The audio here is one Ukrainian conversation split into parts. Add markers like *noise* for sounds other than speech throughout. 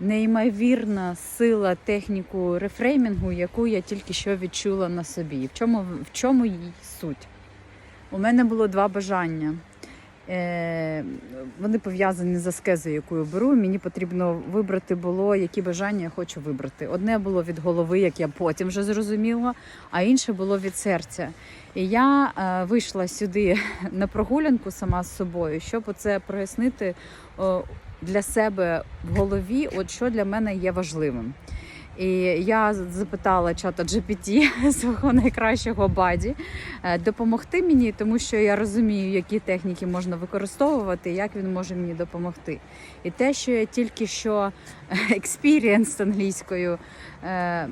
неймовірна сила техніку рефреймінгу, яку я тільки що відчула на собі. В чому, в чому її суть? У мене було два бажання. Е, вони пов'язані з аскезою, яку я беру. Мені потрібно вибрати було, які бажання я хочу вибрати. Одне було від голови, як я потім вже зрозуміла, а інше було від серця. І я е, вийшла сюди *laughs* на прогулянку сама з собою, щоб оце прояснити для себе в голові, от що для мене є важливим. І я запитала чата GPT, *laughs* свого найкращого баді, е, допомогти мені, тому що я розумію, які техніки можна використовувати, як він може мені допомогти. І те, що я тільки що *laughs* експірієнс англійською, е,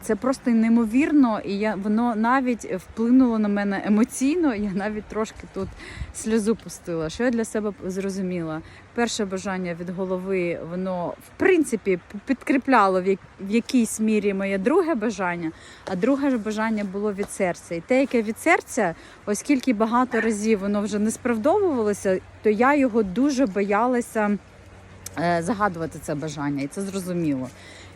це просто неймовірно, і я воно навіть вплинуло на мене емоційно. Я навіть трошки тут сльозу пустила. Що я для себе зрозуміла? Перше бажання від голови, воно в принципі підкріпляло в, як, в якійсь мірі моє друге бажання, а друге бажання було від серця. І те, яке від серця, оскільки багато разів воно вже не справдовувалося, то я його дуже боялася загадувати це бажання, і це зрозуміло.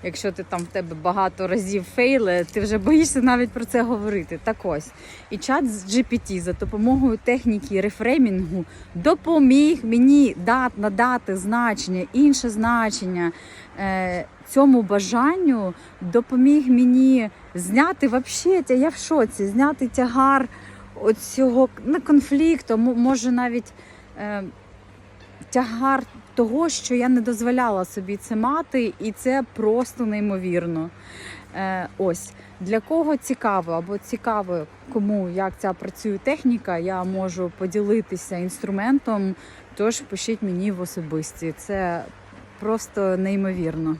Якщо ти там в тебе багато разів фейли, ти вже боїшся навіть про це говорити. Так ось. І чат з GPT за допомогою техніки рефреймінгу допоміг мені дат, надати значення, інше значення е, цьому бажанню, допоміг мені зняти вообще, я в шоці, зняти тягар оцього конфлікту, може навіть е, тягар того, що я не дозволяла собі це мати, і це просто неймовірно. Е, ось для кого цікаво або цікаво, кому як ця працює техніка, я можу поділитися інструментом. Тож пишіть мені в особисті. Це просто неймовірно.